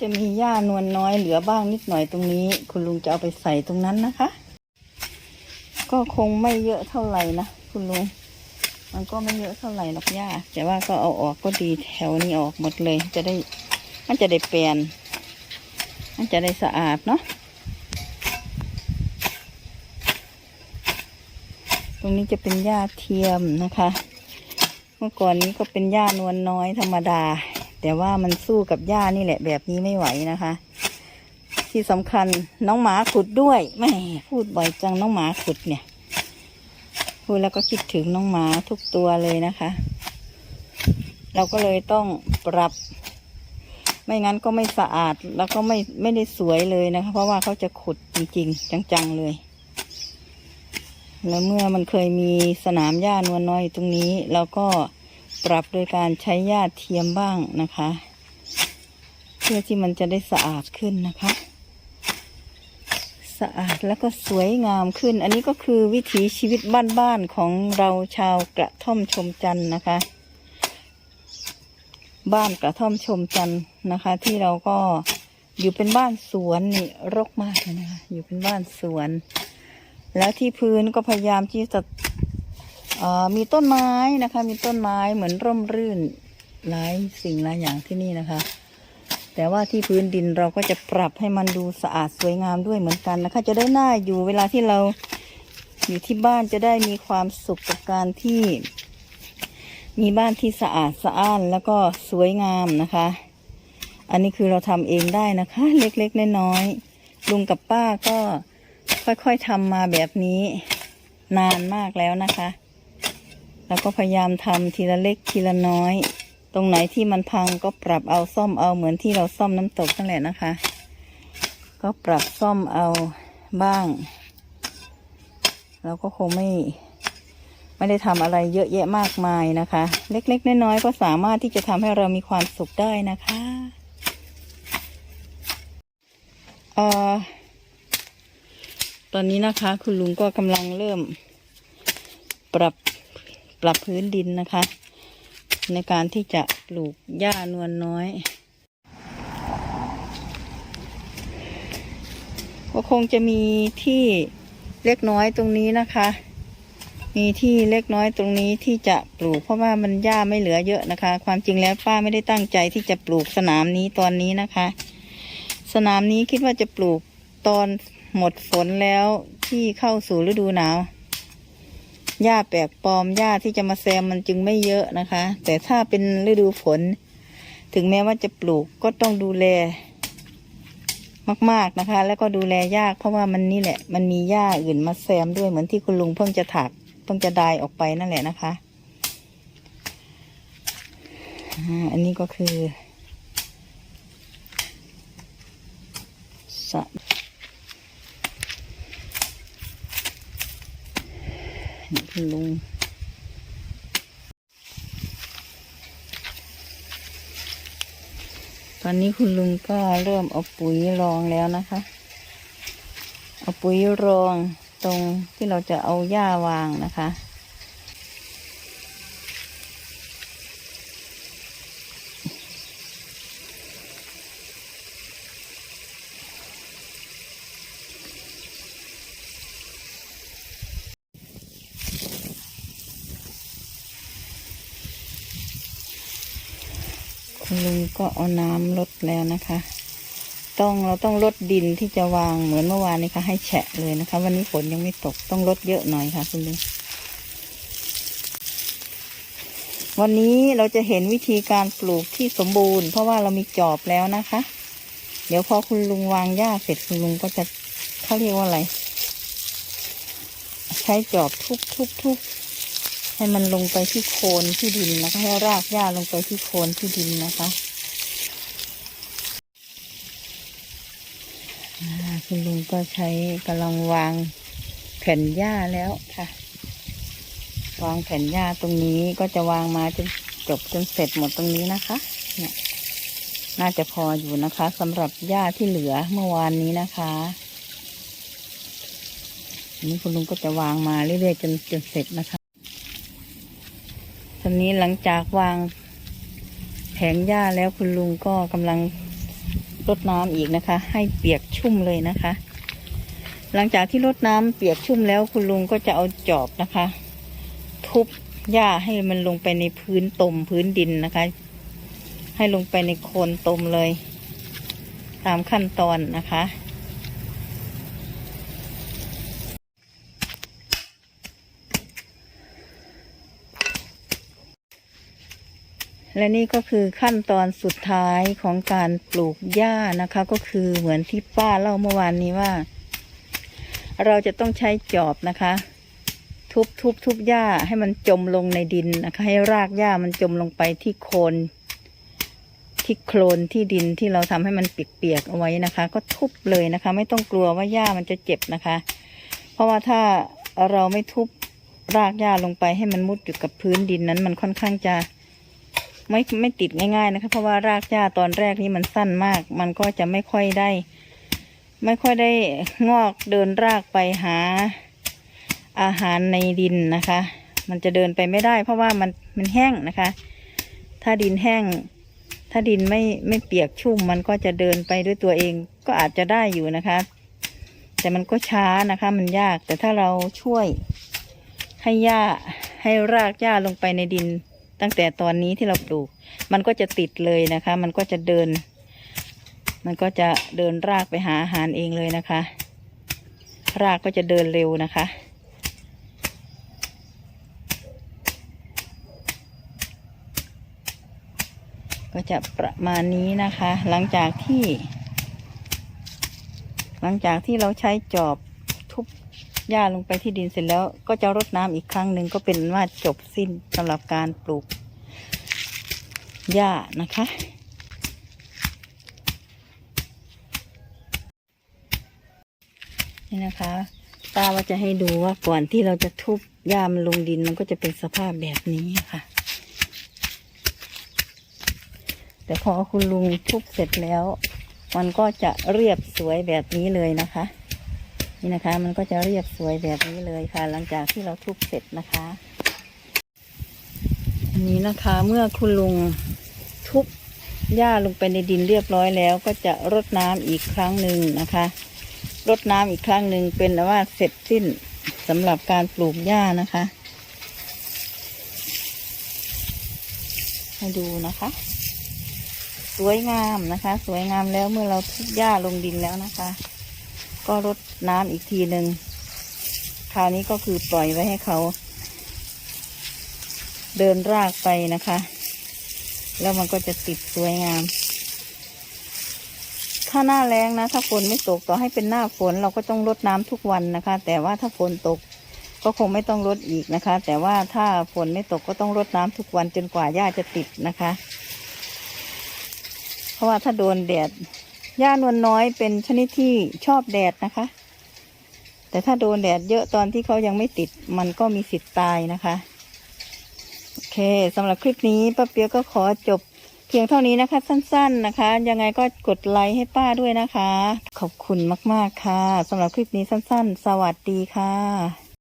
จะมีหญ้านวลน้อยเหลือบ้างนิดหน่อยตรงนี้ คุณลุงจะเอาไปใส่ตรงนั้นนะคะ ก็คงไม่เยอะเท่าไหร่นะคุณลุง มันก็ไม่เยอะเท่าไหร่หรอกหญ้าแต่ว่าก็เอาออกก็ดีแถวนี้ออกหมดเลย จะได้มันจะได้เปลี่ยนมันจะได้สะอาดเนาะตรงนี้จะเป็นหญ้าเทียมนะคะ เมื่อก่อนนี้ก็เป็นหญ้านวลน้อยธรรมดา แต่ว่ามันสู้กับหญ้านี่แหละ แบบนี้ไม่ไหวนะคะ ที่สำคัญน้องหมาขุดด้วยแม่พูดบ่อยจังน้องหมาขุดเนี่ย พูดแล้วก็คิดถึงน้องหมาทุกตัวเลยนะคะ เราก็เลยต้องปรับ ไม่งั้นก็ไม่สะอาดแล้วก็ไม่ไม่ได้สวยเลยนะคะ เพราะว่าเขาจะขุดจริง ๆ จังๆเลยแล้วเมื่อมันเคยมีสนามหญ้านวลน้อยอยู่ตรงนี้ เราก็ ปรับโดยการใช้หญ้าเทียมบ้างนะคะ เพื่อที่มันจะได้สะอาดขึ้นนะคะ สะอาดแล้วก็สวยงามขึ้น อันนี้ก็คือวิถีชีวิตบ้านๆของเราชาวกระท่อมชมจันทร์นะคะ บ้านกระท่อมชมจันทร์นะคะ ที่เราก็อยู่เป็นบ้านสวนนี่รกมากเลยนะคะ อยู่เป็นบ้านสวน แล้วที่พื้นก็พยายามที่จะ มีต้นไม้นะคะ มีต้นไม้เหมือนร่มรื่นหลายสิ่งหลายอย่างที่นี่นะคะ แต่ว่าที่พื้นดินเราก็จะปรับให้มันดูสะอาดสวยงามด้วยเหมือนกันนะคะ จะได้น่าอยู่เวลาที่เราอยู่ที่บ้านจะได้มีความสุขกับการที่ มีบ้านที่สะอาดสะอ้านแล้วก็สวยงามนะคะ อันนี้คือเราทำเองได้นะคะ เล็กๆน้อยๆลุงกับป้าก็ค่อยๆทำมาแบบนี้นานมากแล้วนะคะ แล้วก็พยายามทำทีละเล็กทีละน้อย ตรงไหนที่มันพังก็ปรับเอาซ่อมเอาเหมือนที่เราซ่อมน้ำตกนั่นแหละนะคะ ก็ปรับซ่อมเอาบ้าง เราก็คงไม่ ไม่ได้ทำอะไรเยอะแยะมากมายนะคะ เล็กๆน้อยๆก็สามารถที่จะทำให้เรามีความสุขได้นะคะเอ่อตอนนี้นะคะ คุณลุงก็กำลังเริ่ม ปรับ ปรับพื้นดินนะคะ ในการที่จะปลูกหญ้านวลน้อย ก็คงจะมีที่เล็กน้อยตรงนี้นะคะ มีที่เล็กน้อยตรงนี้ที่จะปลูก เพราะว่ามันหญ้าไม่เหลือเยอะนะคะ ความจริงแล้วป้าไม่ได้ตั้งใจที่จะปลูกสนามนี้ตอนนี้นะคะ สนามนี้คิดว่าจะปลูกตอนหมดฝนแล้วที่เข้าสู่ฤดูหนาว หญ้าแปลกปลอมหญ้าที่จะมาแซมมันจึงไม่เยอะนะคะ แต่ถ้าเป็นฤดูฝน ถึงแม้ว่าจะปลูกก็ต้องดูแล มากๆนะคะ แล้วก็ดูแลยาก เพราะว่ามันนี่แหละ มันมีหญ้าอื่นมาแซมด้วยเหมือนที่คุณลุงเพิ่งจะถักเพิ่งจะดายออกไปนั่นแหละนะคะอันนี้ก็คือสะนี่คุณ ลงตอนนี้คุณลุงก็เริ่มเอาปุ๋ยรองแล้วนะคะ เอาปุ๋ยรองตรงที่เราจะเอาหญ้าวางนะคะ คุณลุงก็เอาน้ำลดแล้วนะคะ ต้องเราต้องลดดินที่จะวางเหมือนเมื่อวานนี้ค่ะให้แฉะเลยนะคะ วันนี้ฝนยังไม่ตกต้องลดเยอะหน่อยค่ะคุณลุงวันนี้เราจะเห็นวิธีการปลูกที่สมบูรณ์ เพราะว่าเรามีจอบแล้วนะคะ เดี๋ยวพอคุณลุงวางหญ้าเสร็จคุณลุงก็จะเขาเรียกว่าอะไร ใช้จอบทุบทุบทุบ ให้มันลงไปที่โคนที่ดินนะคะให้รากหญ้าลงไปที่โคนที่ดินนะคะคุณลุงก็ใช้กำลังวางแผ่นหญ้าแล้วค่ะ วางแผ่นหญ้าตรงนี้ก็จะวางมาจนจบจนเสร็จหมดตรงนี้นะคะ เนี่ย น่าจะพออยู่นะคะสำหรับหญ้าที่เหลือเมื่อวานนี้นะคะนี้คุณลุงก็จะวางมาเรื่อยๆจนจนเสร็จนะคะ อนนี้หลังจากวางแผงหญ้าแล้วคุณลุงก็กำลังรดน้ำอีกนะคะ ให้เปียกชุ่มเลยนะคะ หลังจากที่รดน้ำเปียกชุ่มแล้วคุณลุงก็จะเอาจอบนะคะ ทุบหญ้าให้มันลงไปในพื้นตมพื้นดินนะคะ ให้ลงไปในโคนตมเลย ตามขั้นตอนนะคะ และนี่ก็คือขั้นตอนสุดท้ายของการปลูกหญ้านะคะ ก็คือเหมือนที่ป้าเล่าเมื่อวานนี้ว่า เราจะต้องใช้จอบนะคะ ทุบทุบทุบหญ้าให้มันจมลงในดินนะคะ ให้รากหญ้ามันจมลงไปที่โคนที่โคลนที่ดินที่เราทำให้มันเปียกๆเอาไว้นะคะ ก็ทุบเลยนะคะ ไม่ต้องกลัวว่าหญ้ามันจะเจ็บนะคะ เพราะว่าถ้าเราไม่ทุบรากหญ้าลงไปให้มันมุดอยู่กับพื้นดินนั้น มันค่อนข้างจะ ไม่ไม่ติดง่ายๆนะคะ เพราะว่ารากหญ้าตอนแรกนี่มันสั้นมาก มันก็จะไม่ค่อยได้ ไม่ค่อยได้งอกเดินรากไปหาอาหารในดินนะคะ มันจะเดินไปไม่ได้ เพราะว่ามันมันแห้งนะคะ ถ้าดินแห้ง ถ้าดินไม่ไม่เปียกชุ่ม มันก็จะเดินไปด้วยตัวเองก็อาจจะได้อยู่นะคะ แต่มันก็ช้านะคะ มันยากแต่ถ้าเราช่วยให้หญ้าให้รากหญ้าลงไปในดิน ตั้งแต่ตอนนี้ที่เราปลูก มันก็จะติดเลยนะคะ มันก็จะเดิน มันก็จะเดินรากไปหาอาหารเองเลยนะคะ รากก็จะเดินเร็วนะคะ ก็จะประมาณนี้นะคะ หลังจากที่ หลังจากที่เราใช้จอบทุบ หญ้าลงไปที่ดินเสร็จแล้วก็จะรดน้ำอีกครั้งหนึ่งก็เป็นว่าจบสิ้นสำหรับการปลูกหญ้านะคะนี่นะคะตาว่าจะให้ดูว่าก่อนที่เราจะทุบหญ้ามันลงดินมันก็จะเป็นสภาพแบบนี้ค่ะ แต่พอคุณลุงทุบเสร็จแล้ว มันก็จะเรียบสวยแบบนี้เลยนะคะ นี่นะคะ มันก็จะเรียบสวยแบบนี้เลยค่ะ หลังจากที่เราทุบเสร็จนะคะอันนี้นะคะเมื่อคุณลุงทุบหญ้าลงไปในดินเรียบร้อยแล้ว ก็จะรดน้ำอีกครั้งหนึ่งนะคะรดน้ำอีกครั้งหนึ่งเป็นว่าเสร็จสิ้นสำหรับการปลูกหญ้านะคะให้ดูนะคะ สวยงามนะคะ สวยงามแล้วเมื่อเราทุบหญ้าลงดินแล้วนะคะ ก็รดน้ำอีกทีหนึ่งคราวนี้ก็คือปล่อยไว้ให้เขา เดินรากไปนะคะ แล้วมันก็จะติดสวยงาม ถ้าหน้าแรงนะ ถ้าฝนไม่ตกต่อให้เป็นหน้าฝนเราก็ต้องรดน้ำทุกวันนะคะ แต่ว่าถ้าฝนตกก็คงไม่ต้องรดอีกนะคะ แต่ว่าถ้าฝนไม่ตกก็ต้องรดน้ำทุกวันจนกว่าหญ้าจะติดนะคะ เพราะว่าถ้าโดนแดด หญ้านวลน้อยเป็นชนิดที่ชอบแดดนะคะ แต่ถ้าโดนแดดเยอะตอนที่เขายังไม่ติดมันก็มีสิทธิ์ตายนะคะ โอเคสำหรับคลิปนี้ป้าเปียกก็ขอจบเพียงเท่านี้นะคะ สั้น ๆนะคะ ยังไงก็กดไลค์ให้ป้าด้วยนะคะ ขอบคุณมากๆค่ะสำหรับคลิปนี้สั้น ๆ สวัสดีค่ะ